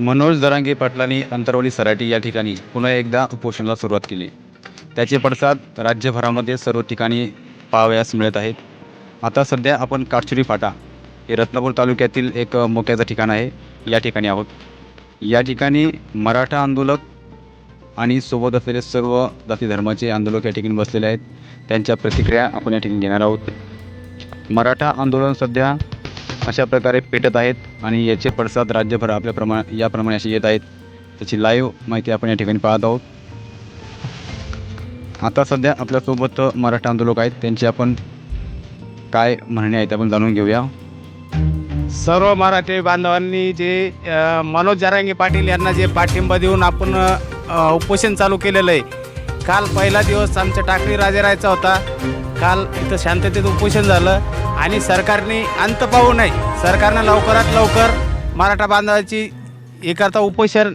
मनोज दरांगे पाटलांनी अंतरवली सराटी या ठिकाणी पुन्हा एकदा उपोषणाला सुरुवात केली. त्याचे पडसाद राज्यभरामध्ये सर्व ठिकाणी पाहावयास मिळत आहेत. आता सध्या आपण काटशिरी फाटा हे रत्नापूर तालुक्यातील एक मोक्याचं ठिकाण आहे. या ठिकाणी आहोत. या ठिकाणी मराठा आंदोलक आणि सोबत असलेले सर्व जाती धर्माचे आंदोलक या ठिकाणी बसलेले आहेत. त्यांच्या प्रतिक्रिया आपण या ठिकाणी घेणार आहोत. मराठा आंदोलन सध्या अशा प्रकारे पेटत आहेत आणि याचे पडसाद राज्यभर आपल्या प्रमा याप्रमाणे असे येत आहेत. त्याची लाईव्ह माहिती आपण या ठिकाणी पाहत आहोत. आता सध्या आपल्यासोबत मराठा आंदोलक आहेत. त्यांचे आपण काय म्हणणे आहेत आपण जाणून घेऊया. सर्व मराठी बांधवांनी जे मनोज जरांगे पाटील यांना जे पाठिंबा देऊन आपण उपोषण चालू केलेलं आहे काल पहिला दिवस आमच्या टाकळी राजारायचा होता. काल इथं शांततेत उपोषण झालं आणि सरकारने अंत पाहू नये. सरकारनं लवकरात लवकर मराठा बांधवाची हे करता उपोषण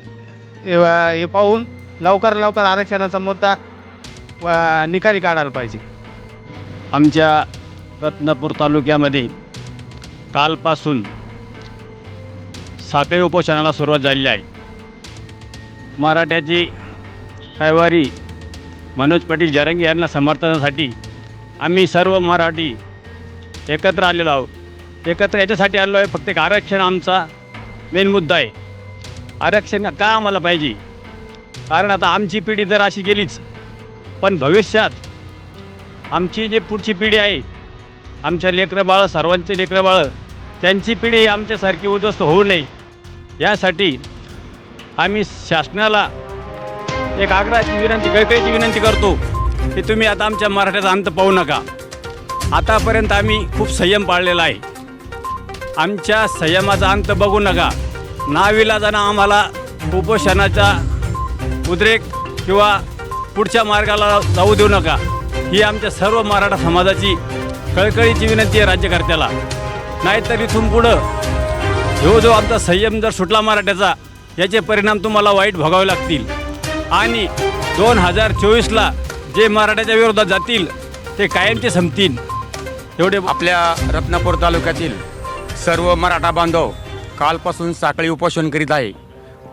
हे पाहून लवकर लवकर आरक्षणाचा मुद्दा निकाली काढायला पाहिजे. आमच्या रत्नापूर तालुक्यामध्ये कालपासून साखळी उपोषणाला सुरुवात झालेली आहे. मराठ्याची कैवारी मनोज पाटील जरंगे यांना समर्थनासाठी आम्ही सर्व मराठी एकत्र आलेलो आहोत. एकत्र याच्यासाठी आलो आहे. फक्त एक आरक्षण आमचा मेन मुद्दा आहे. आरक्षण का आम्हाला पाहिजे? कारण आता आमची पिढी तर अशी गेलीच पण भविष्यात आमची जी पुढची पिढी आहे आमच्या लेकरं बाळं सर्वांचे लेकरं बाळं त्यांची पिढी आमच्यासारखी उद्ध्वस्त होऊ नये. यासाठी आम्ही शासनाला एक आग्रहाची विनंती कळकळीची विनंती करतो की तुम्ही आता आमच्या मराठ्याचा अंत पाहू नका. आतापर्यंत आम्ही खूप संयम पाळलेला आहे. आमच्या संयमाचा अंत बघू नका. नाविलाजानं आम्हाला उपोषणाचा उद्रेक किंवा पुढच्या मार्गाला जाऊ देऊ नका. ही आमच्या सर्व मराठा समाजाची कळकळीची विनंती आहे राज्यकर्त्याला. नाहीतर इथून पुढं जो जो आमचा संयम जर सुटला मराठ्याचा याचे परिणाम तुम्हाला वाईट भोगावे लागतील. आणि दोन हजार चोवीसला जे मराठ्याच्या विरोधात जातील ते कायमचे संपतील. एवढे आपल्या रत्नापूर तालुक्यातील सर्व मराठा बांधव कालपासून साखळी उपोषण करीत आहे.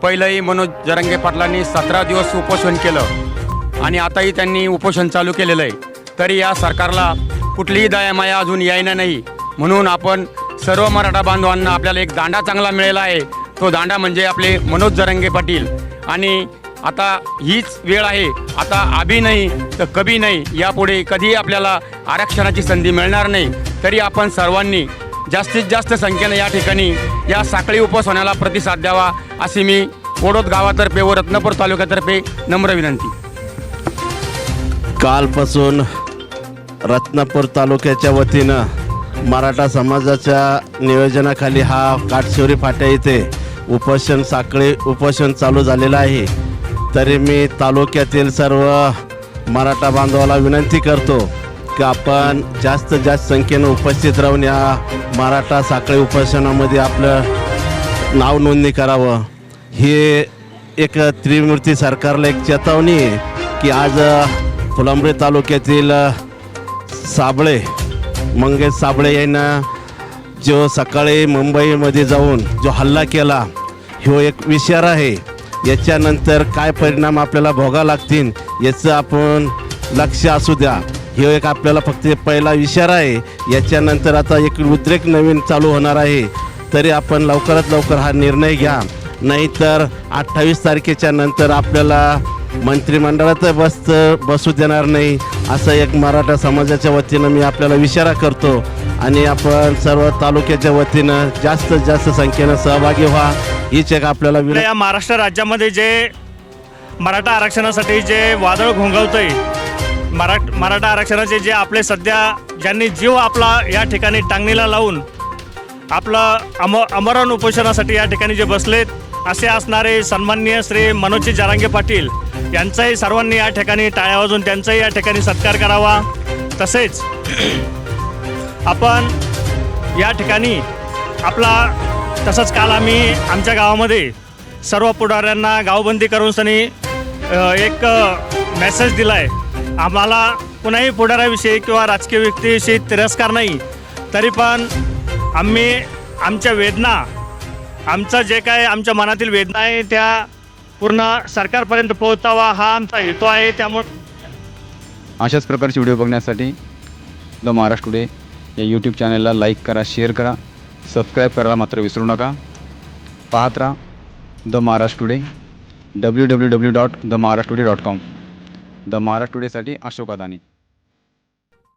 पहिलंही मनोज जरंगे पाटलांनी सतरा दिवस उपोषण केलं आणि आताही त्यांनी उपोषण चालू केलेलं आहे. तरी या सरकारला कुठलीही दयामाया अजून यायना नाही. म्हणून आपण सर्व मराठा बांधवांना आपल्याला एक दांडा चांगला मिळाला आहे. तो दांडा म्हणजे आपले मनोज जरंगे पाटील आणि आता हीच वेळ आहे. आता आभी नाही तर कभी नाही. यापुढे कधीही आपल्याला आरक्षणाची संधी मिळणार नाही. तरी आपण सर्वांनी जास्तीत जास्त संख्येनं या ठिकाणी या साखळी उपोषणाला प्रतिसाद द्यावा अशी मी ओढोद गावातर्फे व रत्नापूर तालुक्यातर्फे नम्र विनंती. कालपासून रत्नापूर तालुक्याच्या वतीनं मराठा समाजाच्या नियोजनाखाली हा काटशिवरी फाट्या इथे उपोषण साखळी उपोषण चालू झालेलं आहे. तरी मी तालुक्यातील सर्व मराठा बांधवाला विनंती करतो की आपण जास्त जास्त संख्येनं उपस्थित राहून या मराठा साखळी उपोषणामध्ये आपलं नाव नोंदणी करावं. हे एक त्रिमूर्ती सरकारला एक चेतावणी आहे की आज फुलंब्री तालुक्यातील साबळे मंगेश साबळे यांना जो सकाळी मुंबईमध्ये जाऊन जो हल्ला केला ह्यो एक विचार आहे. याच्यानंतर काय परिणाम आपल्याला भोगा लागतील याचं आपण लक्ष असू द्या. हे एक आपल्याला फक्त पहिला विचार आहे. याच्यानंतर आता एक उद्रेक नवीन चालू होणार आहे. तरी आपण लवकरात लवकर हा निर्णय घ्या. नाहीतर अठ्ठावीस तारखेच्या नंतर आपल्याला मंत्रिमंडळात बस बसू देणार नाही. असं एक मराठा समाजाच्या वतीनं मी आपल्याला इशारा करतो. आणि आपण सर्व तालुक्याच्या वतीनं जास्तीत जास्त संख्येनं सहभागी व्हा. हीच एक आपल्याला आपल्या विनंती. या महाराष्ट्र राज्यामध्ये जे मराठा आरक्षणासाठी जे वादळ घोंगवतंय मराठ मराठा आरक्षणाचे जे आपले सध्या ज्यांनी जीव आपला या ठिकाणी टांगणीला लावून आपलं अम अमरण उपोषणासाठी या ठिकाणी जे बसलेत असे असणारे सन्माननीय श्री मनोजी जरांगे पाटील यांचाही सर्वांनी या ठिकाणी टाळ्या वाजून त्यांचाही या ठिकाणी सत्कार करावा. तसेच आपण या ठिकाणी आपला तसंच काल आम्ही आमच्या गावामध्ये सर्व पुढाऱ्यांना गावबंदी करून सनी एक मेसेज दिला आहे आम्हाला कुणाही पुढाऱ्याविषयी किंवा राजकीय व्यक्तीविषयी तिरस्कार नाही तरी पण आम्ही आमच्या वेदना आमचं जे काय आमच्या मनातील वेदना आहे त्या पूर्ण सरकारपर्यंत पोहोचावा हा आमचा हेतू आहे. त्यामुळे अशाच प्रकारचे व्हिडिओ बघण्यासाठी द महाराष्ट्र टुडे या यूट्यूब चॅनलला लाईक करा शेअर करा सबस्क्राईब करायला मात्र विसरू नका. पाहत राहा the Maharashtra today W W W dot the Maharashtra today dot com the Maharashtra टुडेसाठी Ashok Adani.